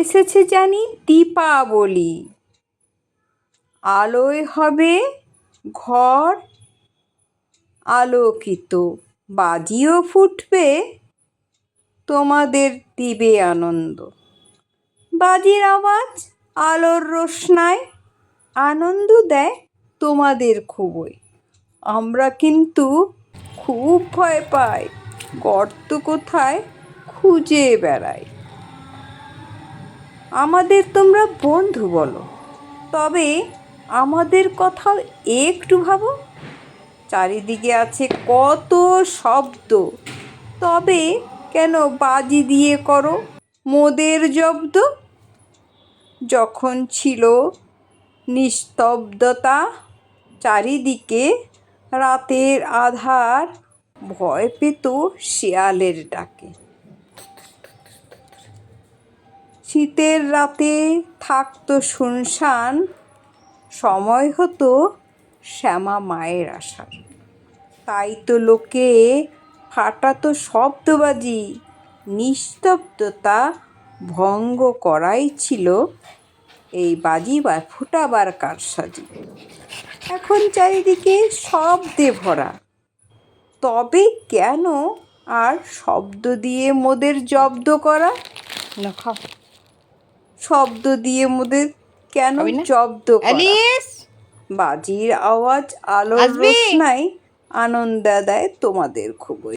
এসেছে জানি দীপাবলি। আলোয় হবে ঘর আলোকিত, বাজিও ফুটবে তোমাদের দিবে আনন্দ। বাজির আওয়াজ আলোর রোশনায় আনন্দ দেয় তোমাদের খুবই। আমরা কিন্তু খুব ভয় পাই, গর্ত কোথায় খুঁজে বেড়াই আমাদের তোমরা বন্ধু বলো। তবে আমাদের কথাও একটু ভাবো। চারিদিকে আছে কত শব্দ। তবে কেন বাজি দিয়ে করো মোদের জব্দ? যখন ছিল নিস্তব্ধতা, চারিদিকে রাতের আধার ভয় পেত শেয়ালের ডাকে। শীতের রাতে থাকতো শুনশান, সময় হতো শ্যামা মায়ের আসার। তাই তো লোকে ফাটাতো শব্দবাজি, নিস্তব্ধতা ভঙ্গ করাই ছিল এই বাজি বা ফুটাবার কারসাজি। এখন চারিদিকে শব্দে ভরা। তবে কেন আর শব্দ দিয়ে মোদের জব্দ করা? না, খাও। শব্দ দিয়ে মোদের কেন? জব্দ বাজির আওয়াজ আলোর নাই রোশনাই আনন্দ দেয় তোমাদের খুবই।